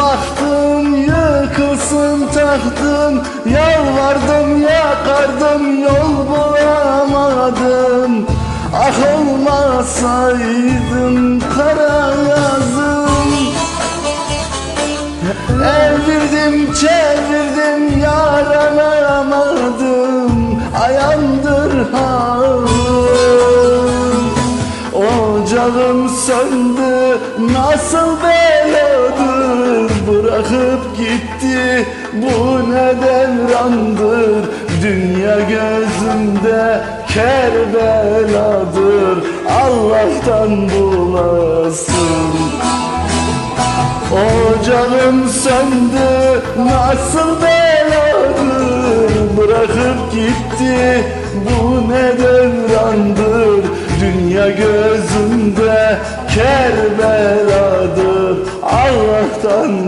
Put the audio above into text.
Baktım yıkılsın tahtım Yalvardım yakardım yol bulamadım. Ah olmasaydın kara yazım. Evirdim çevirdim yaranamadım Ayağımdır halim Ocağım söndü nasıl beladır Bırakıp gitti. Bu ne devrandır Dünya gözümde kerbeladır. Allah'tan bulasın. Ocağım söndü. Nasıl beladır? Bırakıp gitti. Bu ne devrandır Dünya gözümde kerbeladır. Allah'tan